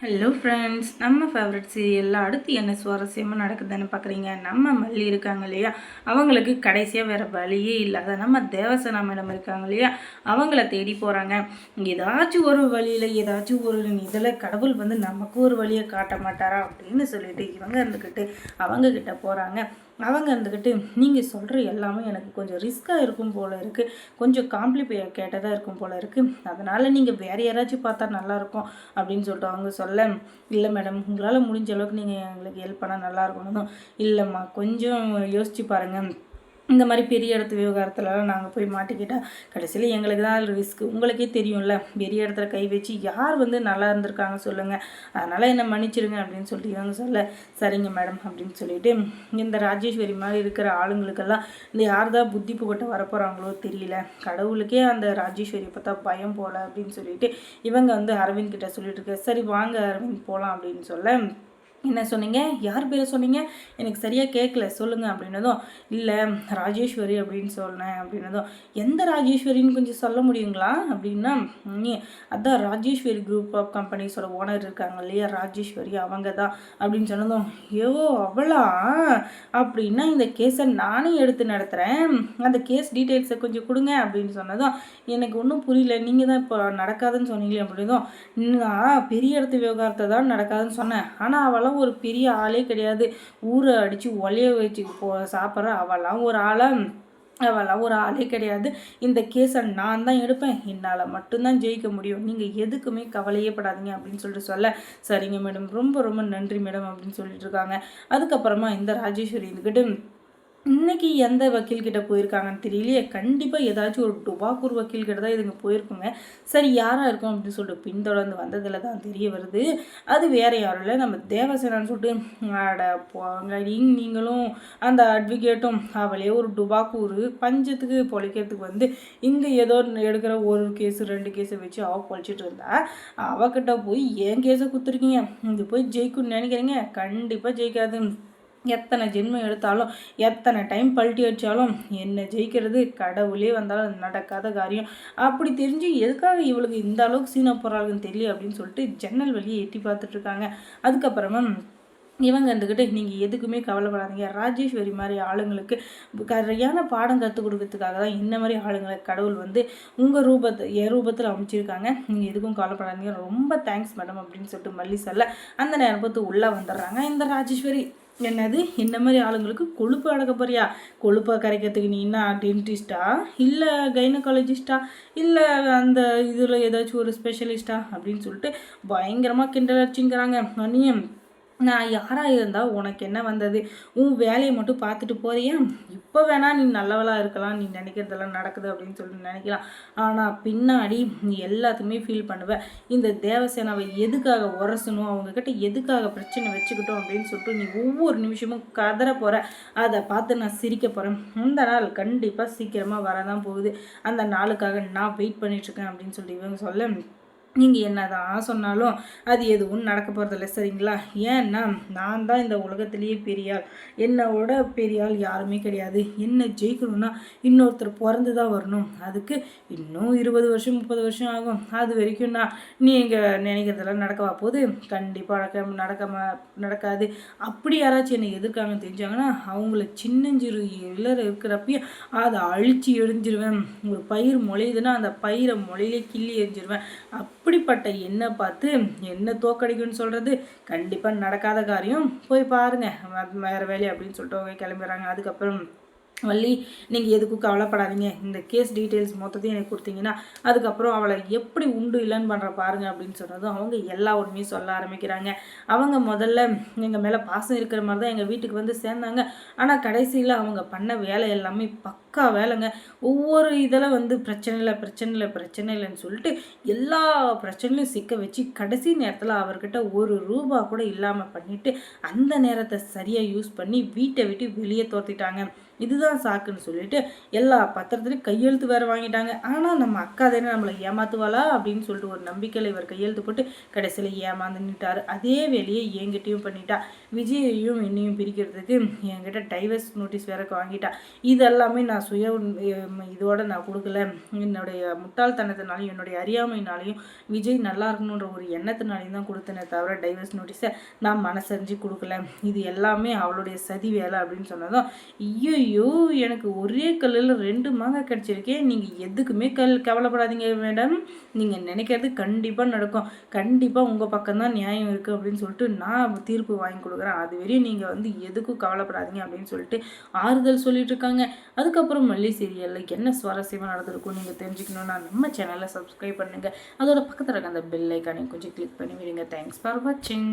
Hello friends நம்ம favourite சீரியலில் அடுத்து என்ன சுவாரஸ்யமாக நடக்குதுன்னு பார்க்குறீங்க நம்ம மல்லி இருக்காங்க இல்லையா? அவங்களுக்கு கடைசியாக வேறு வழியே இல்லாத நம்ம தேவசனா மேடம் இருக்காங்க இல்லையா? அவங்கள தேடி போகிறாங்க ஏதாச்சும் ஒரு வழியில் ஏதாச்சும் ஒரு இதில் கடவுள் வந்து நமக்கு ஒரு வழியை காட்ட மாட்டாரா? அப்படின்னு சொல்லிட்டு இவங்க இருந்துக்கிட்டு அவங்கக்கிட்ட போகிறாங்க அவங்க இருந்துக்கிட்டு நீங்கள் சொல்கிற எல்லாமே எனக்கு கொஞ்சம் ரிஸ்க்காக இருக்கும் போல் இருக்குது கொஞ்சம் காம்ப்ளிபே கேட்டதாக இருக்கும் போல் இருக்குது அதனால் நீங்கள் வேறு யாராச்சும் பார்த்தா நல்லாயிருக்கும். அப்படின்னு சொல்லிட்டு அவங்க சொல்ல இல்லை மேடம் உங்களால் முடிஞ்ச அளவுக்கு நீங்கள் எங்களுக்கு ஹெல்ப் பண்ணால் நல்லாயிருக்கணும் இல்லைம்மா கொஞ்சம் யோசிச்சு பாருங்கள் இந்த மாதிரி பெரிய இடத்து விவகாரத்துலலாம் நாங்கள் போய் மாட்டிக்கிட்டால் கடைசியில் எங்களுக்கு தான் ரிஸ்க் உங்களுக்கே தெரியும்ல பெரிய இடத்துல கை வச்சு யார் வந்து நல்லா இருந்திருக்காங்க சொல்லுங்கள் அதனால் என்னை மன்னிச்சிடுங்க அப்படின்னு சொல்லிட்டு இவங்க சொல்ல சரிங்க மேடம் அப்படின்னு சொல்லிட்டு இந்த ராஜேஸ்வரி மாதிரி இருக்கிற ஆளுங்களுக்கெல்லாம் இந்த யார் தான் புத்தி புகட்ட வரப்போகிறாங்களோ தெரியல. கடவுளுக்கே அந்த ராஜேஸ்வரியை பார்த்தா பயம் போல அப்படின்னு சொல்லிட்டு இவங்க வந்து அரவிந்த் கிட்ட சொல்லிட்டு இருக்க சரி வாங்க அரவிந்த் போகலாம் அப்படின்னு சொல்ல என்ன சொன்னீங்க? யார் பேரை சொன்னீங்க? எனக்கு சரியாக கேட்கல சொல்லுங்கள் அப்படின்னதும் இல்லை ராஜேஸ்வரி அப்படின்னு சொன்னேன். அப்படின்னதும் எந்த ராஜேஸ்வரின்னு கொஞ்சம் சொல்ல முடியுங்களா? அப்படின்னா அதான் ராஜேஸ்வரி குரூப் ஆஃப் கம்பெனிஸோட ஓனர் இருக்காங்க இல்லையா? ராஜேஸ்வரி அவங்க தான். அப்படின்னு சொன்னதும் ஐயோ அவளா? அப்படின்னா இந்த கேஸை நானே எடுத்து நடத்துகிறேன் அந்த கேஸ் டீட்டெயில்ஸை கொஞ்சம் கொடுங்க அப்படின்னு சொன்னதும் எனக்கு ஒன்றும் புரியல. நீங்கள் தான் இப்போ நடக்காதுன்னு சொன்னீங்களே அப்படின்னதும் நான் பெரிய இடத்து விவகாரத்தை தான் நடக்காதுன்னு சொன்னேன். ஆனால் அவளாம் அவளாம் ஒரு பெரிய ஆளே கிடையாது. ஊரை அடித்து ஒலைய வச்சு போ சாப்பிட்ற அவளாம் ஒரு ஆளை. அவளாம் ஒரு ஆளே கிடையாது. இந்த கேஸை நான் தான் எடுப்பேன். என்னால் மட்டும்தான் ஜெயிக்க முடியும். நீங்கள் எதுக்குமே கவலையே படாதீங்க அப்படின்னு சொல்லிட்டு சொல்ல. சரிங்க மேடம். ரொம்ப ரொம்ப நன்றி மேடம் அப்படின்னு சொல்லிட்டு இருக்காங்க. அதுக்கப்புறமா இந்த ராஜேஸ்வரி இருந்துக்கிட்டு இன்றைக்கி எந்த வக்கீல்கிட்ட போயிருக்காங்கன்னு தெரியலையே. கண்டிப்பாக ஏதாச்சும் ஒரு டுபாக்கூர் வக்கீல்கிட்ட தான் இதுங்க போயிருக்குங்க. சரி யாராக இருக்கும் அப்படின்னு சொல்லிட்டு பின்தொடர்ந்து வந்ததில் தான் தெரிய வருது. அது வேறு யாரும் இல்லை. நம்ம தேவசேனான்னு சொல்லிட்டு ஆட போங்க நீங்களும் அந்த அட்வொகேட்டும் அவளே ஒரு டுபாக்கூர் பஞ்சத்துக்கு பொழைக்கிறதுக்கு வந்து இங்கே ஏதோ எடுக்கிற ஒரு கேஸ் ரெண்டு கேஸை வச்சு அவள் பொழைச்சிட்டு இருந்தா. அவகிட்ட போய் ஏன் கேஸை கொடுத்துருக்கீங்க? இங்கே போய் ஜெயிக்கும்னு நினைக்கிறீங்க? கண்டிப்பாக ஜெயிக்காது. எத்தனை ஜென்மம் எடுத்தாலும் எத்தனை டைம் பல்ட்டி அடித்தாலும் என்ன ஜெயிக்கிறது? கடவுளே வந்தாலும் நடக்காத காரியம். அப்படி தெரிஞ்சு எதுக்காக இவளுக்கு இந்த அளவுக்கு சீனா போகிறாளுன்னு தெரியல அப்படின்னு சொல்லிட்டு ஜன்னல் வழியை எட்டி பார்த்துட்ருக்காங்க அதுக்கப்புறமா இவங்க இருந்துக்கிட்டு நீங்கள் எதுக்குமே கவலைப்படாதீங்க. ராஜேஸ்வரி மாதிரி ஆளுங்களுக்கு சரியான பாடம் கற்றுக் கொடுக்கறதுக்காக தான் இந்த மாதிரி ஆளுங்களை கடவுள் வந்து உங்கள் ரூபத்தை என் ரூபத்தில் அமைச்சிருக்காங்க. நீங்கள் எதுக்கும் கவலைப்படாதீங்க. ரொம்ப தேங்க்ஸ் மேடம் அப்படின்னு சொல்லிட்டு மல்லி சொல்ல அந்த நேரம் பார்த்து உள்ளே வந்துடுறாங்க. இந்த ராஜேஸ்வரி என்னது? இந்த மாதிரி ஆளுங்களுக்கு கொழுப்பு அடக்க போறியா? கொழுப்பை கரைக்கிறதுக்கு நீ என்ன டென்டிஸ்டா இல்லை கைனகாலஜிஸ்டா இல்லை அந்த இதில் ஏதாச்சும் ஒரு ஸ்பெஷலிஸ்டா அப்படின்னு சொல்லிட்டு பயங்கரமாக கிண்டல் அடிச்சுங்கிறாங்க. மணியம் நான் யாராக இருந்தால் உனக்கு என்ன வந்தது? உன் வேலையை மட்டும் பார்த்துட்டு போறியா? இப்போ வேணால் நீ நல்லவளாக இருக்கலாம். நீ நினைக்கிறதெல்லாம் நடக்குது அப்படின்னு சொல்லிட்டு நினைக்கலாம். ஆனால் பின்னாடி நீ எல்லாத்துக்குமே ஃபீல் பண்ணுவேன் இந்த தேவசேனாவை எதுக்காக உரசணும்? அவங்கக்கிட்ட எதுக்காக பிரச்சனை வச்சுக்கிட்டோம் அப்படின்னு சொல்லிட்டு நீ ஒவ்வொரு நிமிஷமும் கதற போகிற அதை பார்த்து நான் சிரிக்க போகிறேன் இந்த நாள் கண்டிப்பாக சீக்கிரமாக வரதான் போகுது. அந்த நாளுக்காக நான் வெயிட் பண்ணிட்டுருக்கேன் அப்படின்னு சொல்லிட்டு இவங்க சொல்ல நீங்கள் என்ன தான் சொன்னாலும் அது எதுவும் நடக்க போகிறதில்ல சரிங்களா? ஏன்னா நான் தான் இந்த உலகத்திலேயே பெரியாள். என்னோட பெரியாள் யாருமே கிடையாது. என்ன ஜெயிக்கணும்னா இன்னொருத்தர் பிறந்து தான் வரணும். அதுக்கு இன்னும் இருபது வருஷம் முப்பது வருஷம் ஆகும். அது வரைக்கும் நான் நீங்கள் நினைக்கிறதெல்லாம் நடக்கவா? போகுது கண்டிப்பாக நடக்க நடக்க நடக்காது. அப்படி யாராச்சும் என்னை எதிர்க்காங்க தெரிஞ்சாங்கன்னா அவங்கள சின்னஞ்சிறு இளர் இருக்கிறப்பையும் அதை அழிச்சு எரிஞ்சிருவேன் ஒரு பயிர் முளையுதுன்னா அந்த பயிரை முளையிலே கிள்ளி எரிஞ்சிருவேன் அப் இப்படிப்பட்ட எண்ணை பார்த்து என்ன தோக்கடிக்குன்னு சொல்கிறது கண்டிப்பாக நடக்காத காரியம். போய் பாருங்கள் வேறு வேலை அப்படின்னு சொல்லிட்டு அவங்க கிளம்புறாங்க அதுக்கப்புறம் வள்ளி நீங்கள் எதுக்கும் கவலைப்படாதீங்க. இந்த கேஸ் டீட்டெயில்ஸ் மொத்தத்தையும் எனக்கு கொடுத்தீங்கன்னா அதுக்கப்புறம் அவளை எப்படி உண்டு இல்லைன்னு பண்ணுற பாருங்க அப்படின்னு சொன்னதும் அவங்க எல்லா உண்மையும் சொல்ல ஆரம்பிக்கிறாங்க. அவங்க முதல்ல எங்கள் மேலே பாசம் இருக்கிற மாதிரி தான் எங்கள் வீட்டுக்கு வந்து சேர்ந்தாங்க. ஆனால் கடைசியில் அவங்க பண்ண வேலை எல்லாமே பக்கா வேலைங்க. ஒவ்வொரு இதில் வந்து பிரச்சனை இல்லை பிரச்சனை இல்லை பிரச்சனை இல்லைன்னு சொல்லிட்டு எல்லா பிரச்சனையும் சிக்க வச்சு கடைசி நேரத்தில் அவர்கிட்ட ஒரு ரூபா கூட இல்லாமல் பண்ணிவிட்டு அந்த நேரத்தை சரியாக யூஸ் பண்ணி வீட்டை விட்டு வெளியே தோர்த்திட்டாங்க. இதுதான் சாக்குன்னு சொல்லிட்டு எல்லா பத்திரத்துலையும் கையெழுத்து வேறு வாங்கிட்டாங்க. ஆனால் நம்ம அக்கா தானே நம்மளை ஏமாத்துவாளா அப்படின்னு சொல்லிட்டு ஒரு நம்பிக்கையில் இவர் கையெழுத்து போட்டு கடைசியில் ஏமாந்து அதே வேலையை என்கிட்டையும் பண்ணிட்டா. விஜயையும் என்னையும் பிரிக்கிறதுக்கு என்கிட்ட டைவர்ஸ் நோட்டீஸ் வேற வாங்கிட்டா. இதெல்லாமே நான் சுய இதோட நான் கொடுக்கல. என்னுடைய முட்டாள்தனத்தினாலையும் என்னுடைய அறியாமையினாலையும் விஜய் நல்லா இருக்கணுன்ற ஒரு எண்ணத்தினாலையும் தான் கொடுத்தனே தவிர டைவர்ஸ் நோட்டீஸை நான் மனசறிஞ்சு கொடுக்கல. இது எல்லாமே அவளுடைய சதி வேலை அப்படின்னு சொன்னதும் ஐயோ எனக்கு ஒரே கல்லில் ரெண்டு மாங்காய் கிடச்சிருக்கேன் நீங்கள் எதுக்குமே கல் கவலைப்படாதீங்க மேடம் நீங்கள் நினைக்கிறது கண்டிப்பாக நடக்கும். கண்டிப்பாக உங்கள் பக்கம் தான் நியாயம் இருக்குது அப்படின்னு சொல்லிட்டு நான் தீர்ப்பு வாங்கி கொடுக்குறேன். அது வரையும் நீங்கள் வந்து எதுக்கும் கவலைப்படாதீங்க அப்படின்னு சொல்லிட்டு ஆறுதல் சொல்லிட்டு இருக்காங்க. அதுக்கப்புறம் மல்லி சீரியலில் என்ன சுவாரஸ்யமாக நடந்திருக்கும் நீங்கள் தெரிஞ்சுக்கணுன்னா நம்ம சேனலை சப்ஸ்கிரைப் பண்ணுங்கள் அதோட பக்கத்தில் இருக்க அந்த பெல் ஐக்கானையும் கொஞ்சம் கிளிக் பண்ணி விடுங்க தேங்க்ஸ் ஃபார் வாட்சிங்